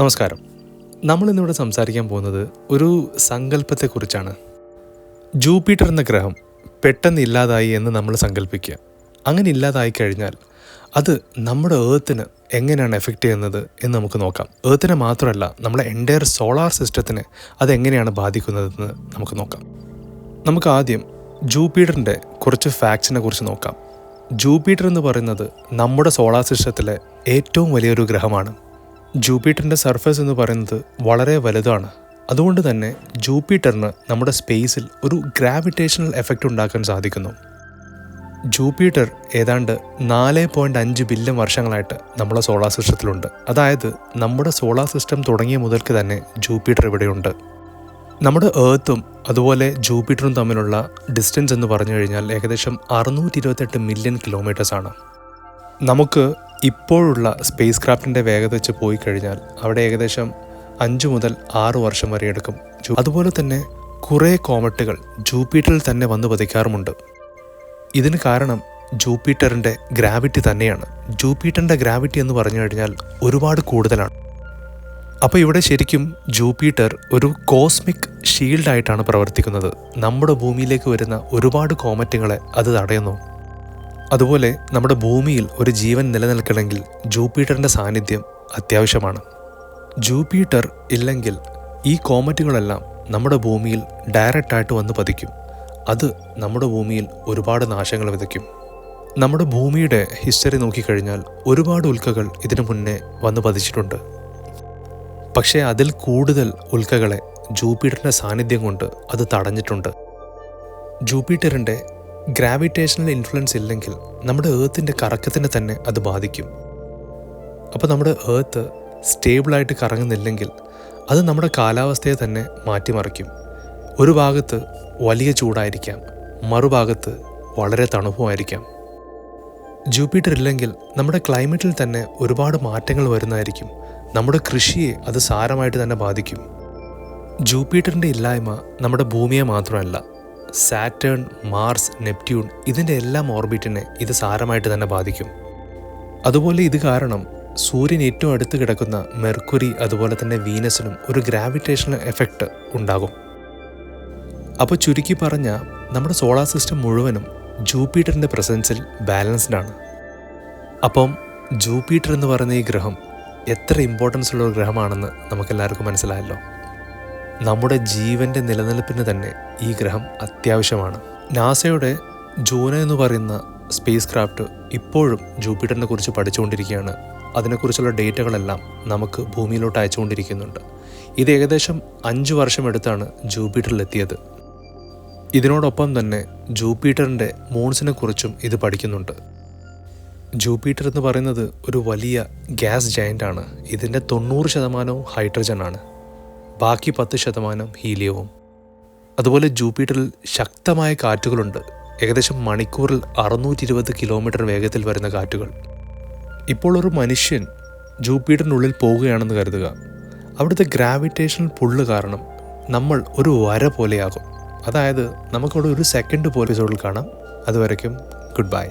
നമസ്കാരം. നമ്മൾ ഇന്നിവിടെ സംസാരിക്കാൻ പോകുന്നത് ഒരു സങ്കല്പത്തെക്കുറിച്ചാണ്. ജൂപ്പിറ്റർ എന്ന ഗ്രഹം പെട്ടെന്ന് ഇല്ലാതായി എന്ന് നമ്മൾ സങ്കല്പിക്കുക. അങ്ങനെ ഇല്ലാതായി കഴിഞ്ഞാൽ അത് നമ്മുടെ ഏർത്തിന് എങ്ങനെയാണ് എഫക്റ്റ് ചെയ്യുന്നത് എന്ന് നമുക്ക് നോക്കാം. ഏർത്തിനെ മാത്രമല്ല നമ്മുടെ എന്റയർ സോളാർ സിസ്റ്റത്തിനെ അതെങ്ങനെയാണ് ബാധിക്കുന്നതെന്ന് നമുക്ക് നോക്കാം. നമുക്ക് ആദ്യം ജൂപ്പിറ്ററിന്റെ കുറച്ച് ഫാക്ട്സിനെ കുറിച്ച് നോക്കാം. ജൂപ്പിറ്റർ എന്ന് പറയുന്നത് നമ്മുടെ സോളാർ സിസ്റ്റത്തിലെ ഏറ്റവും വലിയൊരു ഗ്രഹമാണ്. ജൂപ്പിറ്ററിന്റെ സർഫസ് എന്ന് പറയുന്നത് വളരെ വലുതാണ്. അതുകൊണ്ട് തന്നെ ജൂപ്പിറ്ററിന് നമ്മുടെ സ്പേസിൽ ഒരു ഗ്രാവിറ്റേഷണൽ എഫക്റ്റ് ഉണ്ടാക്കാൻ സാധിക്കുന്നു. ജൂപ്പിറ്റർ ഏതാണ്ട് നാല് പോയിന്റ് അഞ്ച് ബില്യൺ വർഷങ്ങളായിട്ട് നമ്മുടെ സോളാർ സിസ്റ്റത്തിലുണ്ട്. അതായത് നമ്മുടെ സോളാർ സിസ്റ്റം തുടങ്ങിയ മുതൽക്ക് തന്നെ ജൂപ്പിറ്റർ ഇവിടെയുണ്ട്. നമ്മുടെ ഏർത്തും അതുപോലെ ജൂപ്പിറ്ററും തമ്മിലുള്ള ഡിസ്റ്റൻസ് എന്ന് പറഞ്ഞു കഴിഞ്ഞാൽ ഏകദേശം അറുന്നൂറ്റി ഇരുപത്തെട്ട് മില്യൺ കിലോമീറ്റേഴ്സാണ് നമുക്ക് ഇപ്പോഴുള്ള സ്പേസ് ക്രാഫ്റ്റിന്റെ വേഗത വെച്ച് പോയി കഴിഞ്ഞാൽ അവിടെ ഏകദേശം അഞ്ച് മുതൽ ആറ് വർഷം വരെ എടുക്കും. അതുപോലെ തന്നെ കുറേ കോമറ്റുകൾ ജൂപ്പിറ്ററിൽ തന്നെ വന്ന് പതിക്കാറുമുണ്ട്. ഇതിന് കാരണം ജൂപ്പിറ്ററിന്റെ ഗ്രാവിറ്റി തന്നെയാണ്. ജൂപ്പിറ്ററിന്റെ ഗ്രാവിറ്റി എന്ന് പറഞ്ഞു കഴിഞ്ഞാൽ ഒരുപാട് കൂടുതലാണ്. അപ്പോൾ ഇവിടെ ശരിക്കും ജൂപ്പിറ്റർ ഒരു കോസ്മിക് ഷീൽഡായിട്ടാണ് പ്രവർത്തിക്കുന്നത്. നമ്മുടെ ഭൂമിയിലേക്ക് വരുന്ന ഒരുപാട് കോമറ്റുകളെ അത് തടയുന്നു. അതുപോലെ നമ്മുടെ ഭൂമിയിൽ ഒരു ജീവൻ നിലനിൽക്കണമെങ്കിൽ ജൂപ്പിറ്ററിന്റെ സാന്നിധ്യം അത്യാവശ്യമാണ്. ജൂപ്പിറ്റർ ഇല്ലെങ്കിൽ ഈ കോമറ്റുകളെല്ലാം നമ്മുടെ ഭൂമിയിൽ ഡയറക്റ്റായിട്ട് വന്ന് പതിക്കും. അത് നമ്മുടെ ഭൂമിയിൽ ഒരുപാട് നാശങ്ങൾ വിതയ്ക്കും. നമ്മുടെ ഭൂമിയുടെ ഹിസ്റ്ററി നോക്കിക്കഴിഞ്ഞാൽ ഒരുപാട് ഉൽക്കകൾ ഇതിനു മുന്നേ വന്ന് പതിച്ചിട്ടുണ്ട്. പക്ഷേ അതിൽ കൂടുതൽ ഉൽക്കകളെ ജൂപ്പിറ്ററിന്റെ സാന്നിധ്യം കൊണ്ട് അത് തടഞ്ഞിട്ടുണ്ട്. ജൂപ്പിറ്ററിന്റെ ഗ്രാവിറ്റേഷണൽ ഇൻഫ്ലുവൻസ് ഇല്ലെങ്കിൽ നമ്മുടെ ഏർത്തിന്റെ കറക്കത്തിനെ തന്നെ അത് ബാധിക്കും. അപ്പോൾ നമ്മുടെ ഏർത്ത് സ്റ്റേബിളായിട്ട് കറങ്ങുന്നില്ലെങ്കിൽ അത് നമ്മുടെ കാലാവസ്ഥയെ തന്നെ മാറ്റിമറിക്കും. ഒരു ഭാഗത്ത് വലിയ ചൂടായിരിക്കാം മറുഭാഗത്ത് വളരെ തണുപ്പുമായിരിക്കാം. ജൂപ്പിറ്റർ ഇല്ലെങ്കിൽ നമ്മുടെ ക്ലൈമറ്റിൽ തന്നെ ഒരുപാട് മാറ്റങ്ങൾ വരുന്നതായിരിക്കും. നമ്മുടെ കൃഷിയെ അത് സാരമായിട്ട് തന്നെ ബാധിക്കും. ജൂപ്പിറ്ററിന്റെ ഇല്ലായ്മ നമ്മുടെ ഭൂമിയെ മാത്രമല്ല സാറ്റേൺ മാർസ് നെപ്റ്റ്യൂൺ ഇതിന്റെ എല്ലാം ഓർബിറ്റിനെ ഇത് സാരമായിട്ട് തന്നെ ബാധിക്കും. അതുപോലെ ഇത് കാരണം സൂര്യൻ ഏറ്റവും അടുത്ത് കിടക്കുന്ന മെർക്കുറി അതുപോലെ തന്നെ വീനസിനും ഒരു ഗ്രാവിറ്റേഷണൽ എഫക്റ്റ് ഉണ്ടാകും. അപ്പോൾ ചുരുക്കി പറഞ്ഞാൽ നമ്മുടെ സോളാർ സിസ്റ്റം മുഴുവനും ജൂപ്പിറ്ററിന്റെ പ്രസൻസിൽ ബാലൻസ്ഡ് ആണ്. അപ്പം ജൂപ്പിറ്റർ എന്ന് പറയുന്ന ഈ ഗ്രഹം എത്ര ഇമ്പോർട്ടൻസ് ഉള്ള ഒരു ഗ്രഹമാണെന്ന് നമുക്കെല്ലാവർക്കും മനസ്സിലായല്ലോ. നമ്മുടെ ജീവന്റെ നിലനിൽപ്പിന് തന്നെ ഈ ഗ്രഹം അത്യാവശ്യമാണ്. നാസയുടെ ജൂന എന്ന് പറയുന്ന സ്പേസ് ക്രാഫ്റ്റ് ഇപ്പോഴും ജൂപ്പിറ്ററിനെ കുറിച്ച് പഠിച്ചുകൊണ്ടിരിക്കുകയാണ്. അതിനെക്കുറിച്ചുള്ള ഡേറ്റകളെല്ലാം നമുക്ക് ഭൂമിയിലോട്ട് അയച്ചുകൊണ്ടിരിക്കുന്നുണ്ട്. ഇത് ഏകദേശം അഞ്ച് വർഷമെടുത്താണ് ജൂപ്പിറ്ററിലെത്തിയത്. ഇതിനോടൊപ്പം തന്നെ ജൂപ്പിറ്ററിന്റെ മൂൺസിനെ കുറിച്ചും ഇത് പഠിക്കുന്നുണ്ട്. ജൂപ്പിറ്റർ എന്ന് പറയുന്നത് ഒരു വലിയ ഗ്യാസ് ജയന്റ് ആണ് ഇതിന്റെ തൊണ്ണൂറ് ശതമാനവും ഹൈഡ്രജൻ ആണ് ബാക്കി പത്ത് ശതമാനം ഹീലിയവും. അതുപോലെ ജൂപ്പിറ്ററിൽ ശക്തമായ കാറ്റുകളുണ്ട്. ഏകദേശം മണിക്കൂറിൽ അറുന്നൂറ്റി ഇരുപത് കിലോമീറ്റർ വേഗത്തിൽ വരുന്ന കാറ്റുകൾ. ഇപ്പോൾ ഒരു മനുഷ്യൻ ജൂപ്പിറ്ററിനുള്ളിൽ പോവുകയാണെന്ന് കരുതുക. അവിടുത്തെ ഗ്രാവിറ്റേഷണൽ പുള്ള് കാരണം നമ്മൾ ഒരു വര പോലെയാകും. അതായത് നമുക്കവിടെ ഒരു സെക്കൻഡ് പോലീസോടിൽ കാണാം. അതുവരയ്ക്കും ഗുഡ് ബൈ.